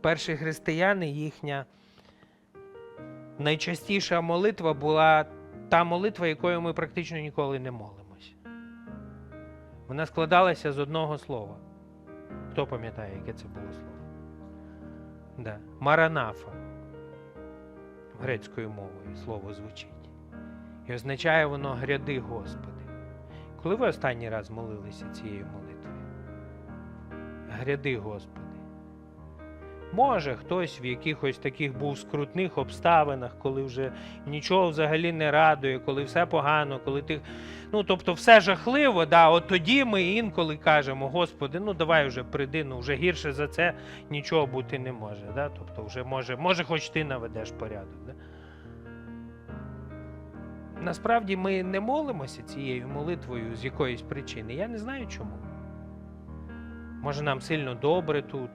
перші християни, їхня найчастіша молитва була та молитва, якою ми практично ніколи не молимося. Вона складалася з одного слова. Хто пам'ятає, яке це було слово? Да. Маранафа. Грецькою мовою слово звучить. І означає воно гряди Господи. Коли ви останній раз молилися цією молитвою? Гряди Господи. Може, хтось в якихось таких був скрутних обставинах, коли вже нічого взагалі не радує, коли все погано, коли ти. Ну, тобто, все жахливо, да, от тоді ми інколи кажемо, Господи, ну давай вже прийди, ну вже гірше за це нічого бути не може. Да? Тобто, вже може, може, хоч ти наведеш порядок. Да? Насправді ми не молимося цією молитвою з якоїсь причини. Я не знаю чому. Може, нам сильно добре тут.